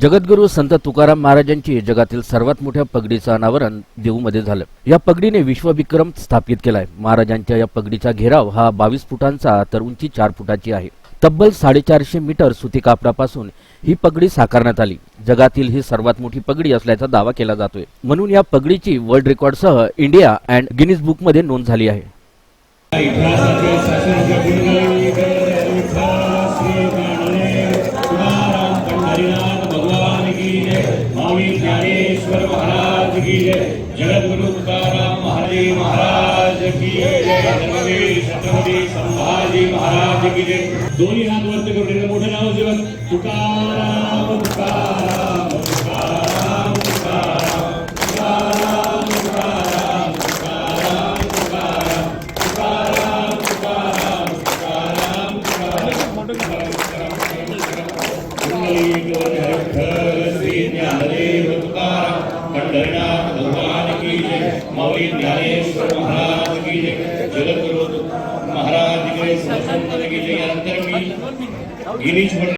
जगद्गुरू संत तुकाराम महाराजांची जगातील सर्वात मोठ्या पगडीचं अनावरण देऊमध्ये झालं. या पगडीने विश्वविक्रम स्थापित केलाय. महाराजांच्या या पगडीचा घेराव हा बावीस फुटांचा तर उंची चार फुटाची आहे. तब्बल साडेचारशे मीटर सुती कापडापासून ही पगडी साकारण्यात आली. जगातील ही सर्वात मोठी पगडी असल्याचा दावा केला जातोय. म्हणून या पगडीची वर्ल्ड रेकॉर्डसह इंडिया अँड गिनीज बुकमध्ये नोंद झाली आहे. की जय जगद्गुरु तुकाराम महाराज महाराज की जय छत्रपती संभाजी महाराज की जय दोन्ही हात वरती करून एकदा मोठं नाव जेवण तुकाराम तुकाराम तुकाराम तुकाराम तुकाराम तुकाराम तुकाराम तुकाराम तुकाराम तुकाराम तुकाराम तुकाराम पंढरीनाथ भगवान की जय। मौली ज्ञानेश्वर महाराज की जय। जगत महाराज की जय। की जय। अंतर मी गिरीश